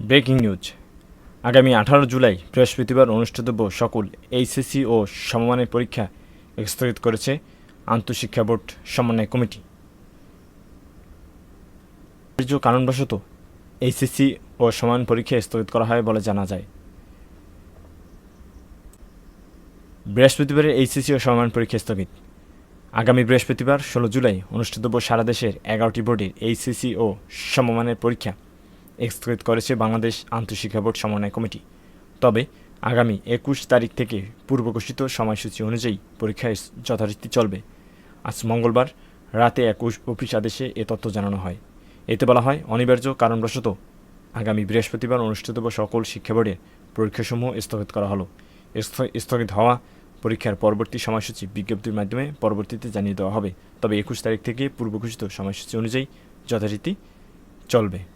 Breaking news. আগামী আঠারো জুলাই বৃহস্পতিবার অনুষ্ঠিতব্য সকল এইচএসসি ও সমমানের পরীক্ষা স্থগিত করেছে আন্তঃশিক্ষা বোর্ড সমন্বয় কমিটি। কারণবশত এইচএসসি ও সমান পরীক্ষা স্থগিত করা হয় বলে জানা যায়। বৃহস্পতিবারের এইচএসসি ও সমমান পরীক্ষা স্থগিত। আগামী বৃহস্পতিবার ষোলো জুলাই অনুষ্ঠিতব্য সারা দেশের এগারোটি বোর্ডের এইচএসসি ও সমমানের পরীক্ষা। স্থগিত করেছে বাংলাদেশ আন্তঃশিক্ষা বোর্ড সমন্বয় কমিটি। তবে আগামী একুশ তারিখ থেকে পূর্বঘোষিত সময়সূচি অনুযায়ী পরীক্ষা যথারীতি চলবে। আজ মঙ্গলবার রাতে একুশ অফিস আদেশে এ তথ্য জানানো হয়। এতে বলা হয়, অনিবার্য কারণবশত আগামী বৃহস্পতিবার অনুষ্ঠিতব্য সকল শিক্ষা বোর্ডের পরীক্ষাসমূহ স্থগিত করা হলো। স্থ- স্থগিত হওয়া পরীক্ষার পরবর্তী সময়সূচি বিজ্ঞপ্তির মাধ্যমে পরবর্তীতে জানিয়ে দেওয়া হবে। তবে একুশ তারিখ থেকে পূর্বঘোষিত সময়সূচি অনুযায়ী যথারীতি চলবে।